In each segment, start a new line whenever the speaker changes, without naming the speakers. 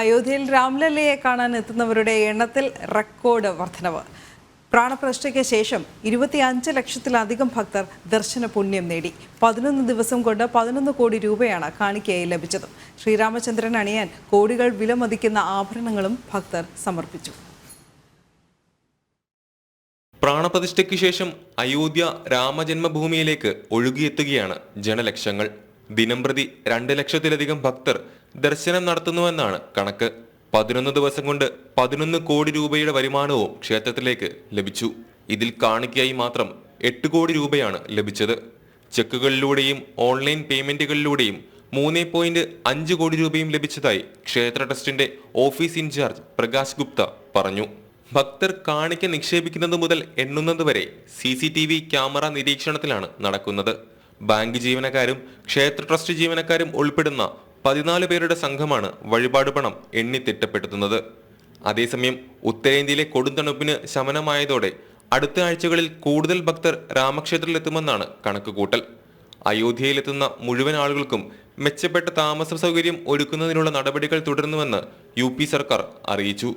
അയോധ്യയിൽ രാംലല്ലയെ കാണാൻ എത്തുന്നവരുടെ എണ്ണത്തിൽ റെക്കോർഡ് വർധനവ്. പ്രാണപ്രതിഷ്ഠയ്ക്ക് ശേഷം ഇരുപത്തിയഞ്ച് ലക്ഷത്തിലധികം ഭക്തർ ദർശന പുണ്യം നേടി. പതിനൊന്ന് ദിവസം കൊണ്ട് പതിനൊന്ന് കോടി രൂപയാണ് കാണിക്കയായി ലഭിച്ചത്. ശ്രീരാമചന്ദ്രൻ അണിയാൻ കോടികൾ വിലമതിക്കുന്ന ആഭരണങ്ങളും ഭക്തർ സമർപ്പിച്ചു.
പ്രാണപ്രതിഷ്ഠയ്ക്ക് ശേഷം അയോധ്യ രാമജന്മഭൂമിയിലേക്ക് ഒഴുകിയെത്തുകയാണ് ജനലക്ഷങ്ങൾ ദിനംപ്രതി രണ്ട് ലക്ഷത്തിലധികം ഭക്തർ ദർശനം നടത്തുന്നുവെന്നാണ് കണക്ക്. പതിനൊന്ന് ദിവസം കൊണ്ട് പതിനൊന്ന് കോടി രൂപയുടെ വരുമാനവും ക്ഷേത്രത്തിലേക്ക് ലഭിച്ചു. ഇതിൽ കാണിക്കയായി മാത്രം എട്ട് കോടി രൂപയാണ് ലഭിച്ചത്. ചെക്കുകളിലൂടെയും ഓൺലൈൻ പേയ്മെന്റുകളിലൂടെയും മൂന്ന് പോയിന്റ് അഞ്ച് കോടി രൂപയും ലഭിച്ചതായി ക്ഷേത്ര ട്രസ്റ്റിന്റെ ഓഫീസ് ഇൻചാർജ് പ്രകാശ് ഗുപ്ത പറഞ്ഞു. ഭക്തർ കാണിക്ക നിക്ഷേപിക്കുന്നത് മുതൽ എണ്ണുന്നത് വരെ സി ക്യാമറ നിരീക്ഷണത്തിലാണ് നടക്കുന്നത്. ബാങ്ക് ജീവനക്കാരും ക്ഷേത്ര ട്രസ്റ്റ് ജീവനക്കാരും ഉൾപ്പെടുന്ന പതിനാല് പേരുടെ സംഘമാണ് വഴിപാട് പണം എണ്ണി തിട്ടപ്പെടുത്തുന്നത്. അതേസമയം ഉത്തരേന്ത്യയിലെ കൊടുംതണുപ്പിന് ശമനമായതോടെ അടുത്ത ആഴ്ചകളിൽ കൂടുതൽ ഭക്തർ രാമക്ഷേത്രത്തിലെത്തുമെന്നാണ് കണക്കുകൂട്ടൽ. അയോധ്യയിലെത്തുന്ന മുഴുവൻ ആളുകൾക്കും മെച്ചപ്പെട്ട താമസ സൗകര്യം ഒരുക്കുന്നതിനുള്ള നടപടികൾ തുടരുന്നുവെന്ന് യു സർക്കാർ അറിയിച്ചു.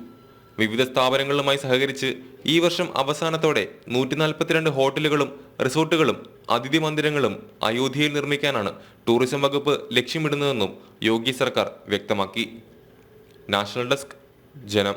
വിവിധ സ്ഥാപനങ്ങളുമായി സഹകരിച്ച് ഈ വർഷം അവസാനത്തോടെ നൂറ്റി നാൽപ്പത്തിരണ്ട് ഹോട്ടലുകളും റിസോർട്ടുകളും അതിഥി മന്ദിരങ്ങളും അയോധ്യയിൽ നിർമ്മിക്കാനാണ് ടൂറിസം വകുപ്പ് ലക്ഷ്യമിടുന്നതെന്നും യോഗി സർക്കാർ വ്യക്തമാക്കി. നാഷണൽ ഡെസ്ക് ജനം